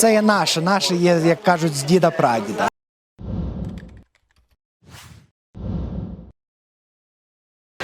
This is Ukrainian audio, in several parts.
це є наше, наше є, як кажуть, з діда прадіда.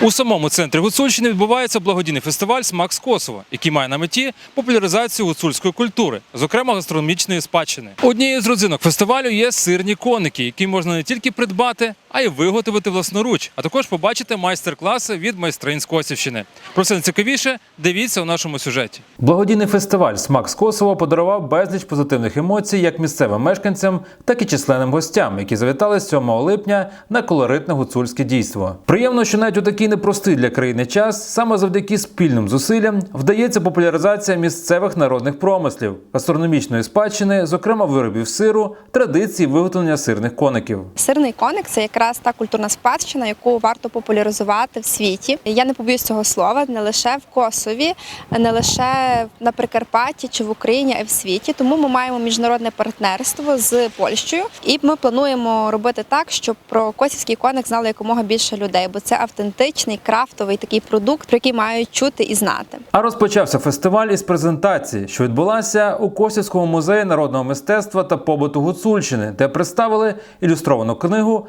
У самому центрі Гуцульщини відбувається благодійний фестиваль Смак з Косово, який має на меті популяризацію гуцульської культури, зокрема гастрономічної спадщини. Однією з родзинок фестивалю є сирні коники, які можна не тільки придбати, а й виготовити власноруч, а також побачити майстер-класи від майстринь з Косівщини. Про це найцікавіше дивіться у нашому сюжеті. Благодійний фестиваль Смак з Косово подарував безліч позитивних емоцій як місцевим мешканцям, так і численним гостям, які завітали 7 липня на колоритне гуцульське дійство. Приємно, що навіть у такий непростий для країни час саме завдяки спільним зусиллям вдається популяризація місцевих народних промислів, гастрономічної спадщини, зокрема виробів сиру, традиції виготовлення сирних коників. Сирний коник це якраз та культурна спадщина, яку варто популяризувати в світі. Я не побоюсь цього слова, не лише в Косові, не лише на Прикарпатті чи в Україні, а й в світі. Тому ми маємо міжнародне партнерство з Польщею, і ми плануємо робити так, щоб про косівський коник знали якомога більше людей, бо це автентичний крафтовий такий продукт, про який мають чути і знати. А розпочався фестиваль із презентації, що відбулася у Косівському музеї народного мистецтва та побуту Гуцульщини, де представили ілюстровану книгу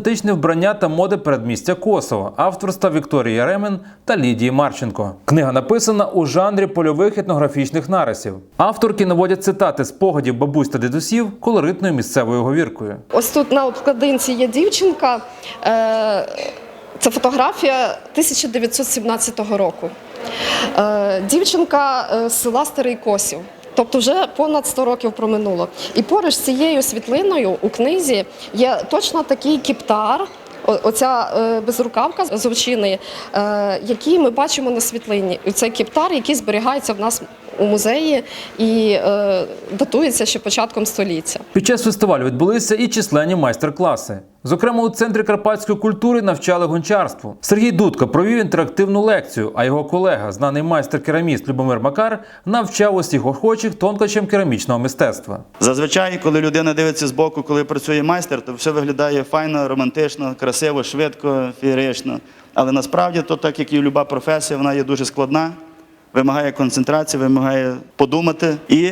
Автентичне вбрання та моди передмістя Косово авторства Вікторії Яремен та Лідії Марченко. Книга написана у жанрі польових етнографічних нарисів. Авторки наводять цитати спогадів бабусь та дідусів колоритною місцевою говіркою. Ось тут на обкладинці є дівчинка. Е, Це фотографія 1917 року. Е, Дівчинка е, з села Старий Косів. Тобто вже понад 100 років проминуло. І поруч з цією світлиною у книзі є точно такий кіптар, оця е, безрукавка з овчини, е, який ми бачимо на світлині. Це кіптар, який зберігається в нас у музеї і е, датується ще початком століття. Під час фестивалю відбулися і численні майстер-класи. Зокрема, у центрі карпатської культури навчали гончарству. Сергій Дудко провів інтерактивну лекцію, а його колега, знаний майстер-кераміст Любомир Макар, навчав усіх охочих тонкощам керамічного мистецтва. Зазвичай, коли людина дивиться збоку, коли працює майстер, то все виглядає файно, романтично, красиво, швидко, феєрично. Але насправді, то так як і люба професія, вона є дуже складна, вимагає концентрації, вимагає подумати. І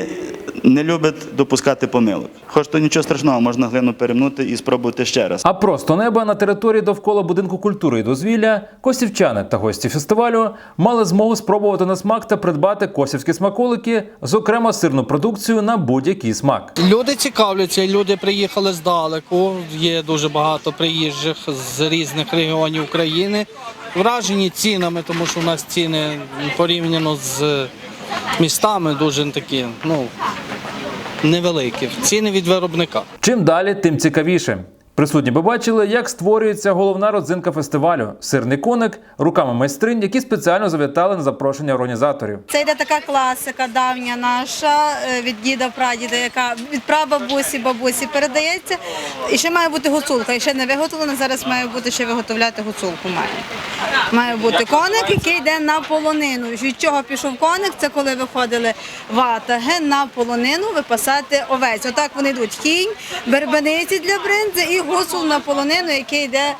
не любить допускати помилок. Хоч то нічого страшного, можна глину перемнути і спробувати ще раз. А просто неба на території довкола будинку культури і дозвілля косівчани та гості фестивалю мали змогу спробувати на смак та придбати косівські смаколики, зокрема сирну продукцію на будь-який смак. Люди цікавляться, люди приїхали здалеку. Є дуже багато приїжджих з різних регіонів України. Вражені цінами, тому що у нас ціни порівняно з містами дуже такі, ну, невеликі. Ціни від виробника. Чим далі, тим цікавіше. Присутні побачили, як створюється головна родзинка фестивалю сирний коник руками майстринь, які спеціально завітали на запрошення організаторів. Це йде така класика давня наша е, від діда прадіда, яка від прабабусі, бабусі передається. І ще має бути гуцулка. І ще не виготовлена. Зараз має бути ще виготовляти гуцулку. Має має бути коник, який йде на полонину. Від чого пішов коник? Це коли виходили ватаги на полонину випасати овець. Отак вони йдуть. Кінь, бербениці для бринзи і гусул на полонину, який йде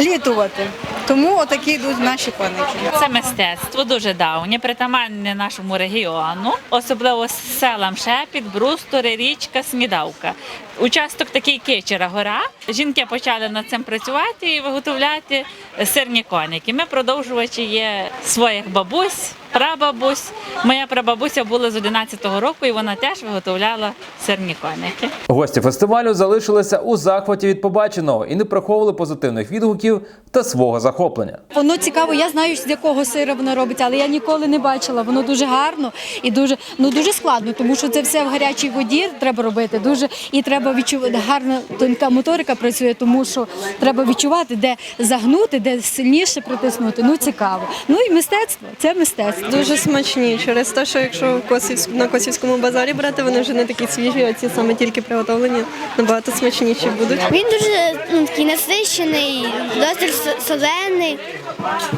літувати. Тому отакі йдуть наші коники. Це мистецтво дуже давнє, притаманне нашому регіону, особливо селам Шепіт, Брустори, Річка, Смідавка. Участок такий Кичера гора. Жінки почали над цим працювати і виготовляти сирні коники. Ми продовжувачі є своїх бабусь, прабабусь. Моя прабабуся була з 11-го року, і вона теж виготовляла сирні коники. Гості фестивалю залишилися у захваті від побаченого і не приховували позитивних відгуків та свого захоплення. Воно цікаво, я знаю, з якого сира воно робиться, але я ніколи не бачила. Воно дуже гарно і дуже ну дуже складно, тому що це все в гарячій воді треба робити. Дуже і треба відчувати гарна тонка моторика працює, тому що треба відчувати, де загнути, де сильніше притиснути. Ну цікаво. Ну і мистецтво це мистецтво. Дуже смачні через те, що якщо на Косівському базарі брати, вони вже не такі свіжі, а ці саме тільки приготовлені, набагато смачніші будуть. Він дуже ну, такий насищений, досить солений.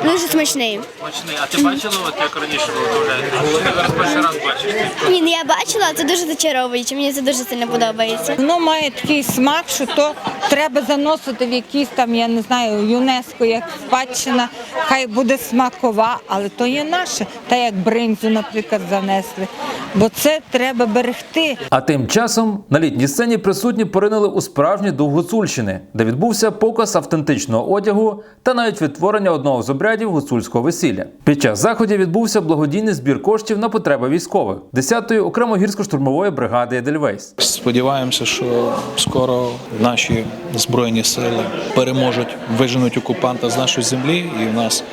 Дуже смачний. Смачний. А ти бачила, от як раніше виготовляєте? Ти зараз перший раз бачиш. Ні, ну я бачила, це дуже зачаровуюче. Мені це дуже сильно подобається. Воно має такий смак, що то треба заносити в якийсь там, я не знаю, ЮНЕСКО як спадщина. Хай буде смакова, але то є наше. Та як бринзу, наприклад, занесли. Бо це треба берегти. А тим часом на літній сцені присутні поринули у справжній дух Гуцульщини, де відбувся показ автентичного одягу та навіть відтворення одного з обрядів гуцульського весілля. Під час заходів відбувся благодійний збір коштів на потреби військових 10-ї окремо гірсько-штурмової бригади Едельвейс. Сподіваємося, що скоро наші збройні сили переможуть, виженуть окупанта з нашої землі, і в нас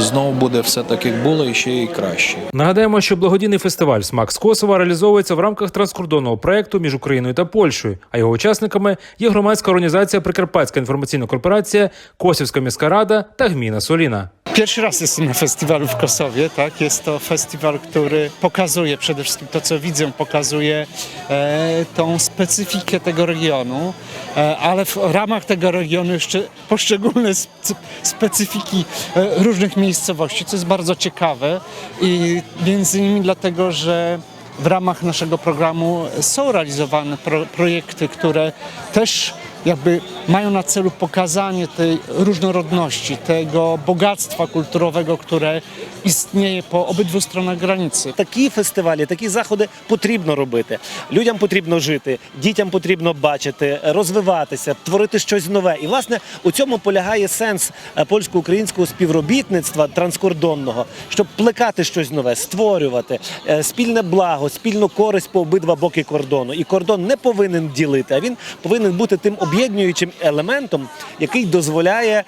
знову буде все так, як було, і ще й краще. Нагадаємо, що благодійний фестиваль Смак з Косова реалізовується в рамках транскордонного проекту між Україною та Польщею. А його учасниками є громадська організація Прикарпатська інформаційна корпорація, Косівська міська рада та Гміна Соліна. Pierwszy raz jestem na festiwalu w Kosowie, tak? Jest to festiwal, który pokazuje przede wszystkim to, co widzę, pokazuje e, tą specyfikę tego regionu, e, ale w ramach tego regionu jeszcze poszczególne spe- specyfiki e, różnych miejscowości, co jest bardzo ciekawe i między innymi dlatego, że w ramach naszego programu są realizowane pro, projekty, które też jakby mają na celu pokazanie tej różnorodności, tego bogactwa kulturowego, które istnieje po obydwu stronach granicy. Такі фестивалі, такі заходи потрібно робити. Людям потрібно жити, дітям потрібно бачити, розвиватися, творити щось нове. І власне у цьому полягає сенс е, польсько-українського співробітництва транскордонного, щоб плекати щось нове, створювати е, спільне благо, спільну користь по обидва боки кордону. І кордон не повинен ділити, а він повинен бути тим об'єднуючим елементом, який дозволяє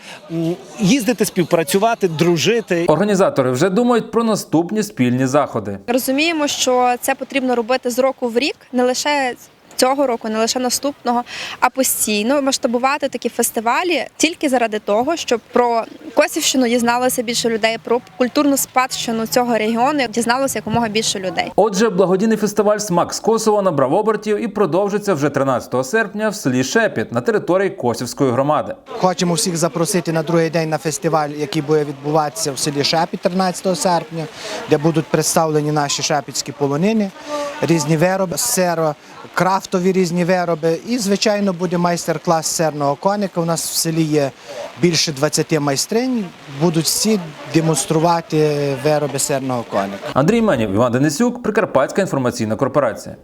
їздити, співпрацювати, дружити. Організатори вже думають про наступні спільні заходи. Розуміємо, що це потрібно робити з року в рік, не лише цього року, не лише наступного, а постійно масштабувати такі фестивалі тільки заради того, щоб про Косівщину дізналося більше людей, про культурну спадщину цього регіону дізналося якомога більше людей. Отже, благодійний фестиваль Смак з Косово набрав обертів і продовжиться вже 13 серпня в селі Шепіт на території Косівської громади. Хочемо всіх запросити на другий день на фестиваль, який буде відбуватися в селі Шепіт 13 серпня, де будуть представлені наші шепітські полонини, різні вироби, серо, крафтові різні вироби. І, звичайно, буде майстер-клас серного коника. У нас в селі є більше 20 майстринь. Будуть всі демонструвати вироби серного коника. Андрій Менів, Іван Денисюк, Прикарпатська інформаційна корпорація.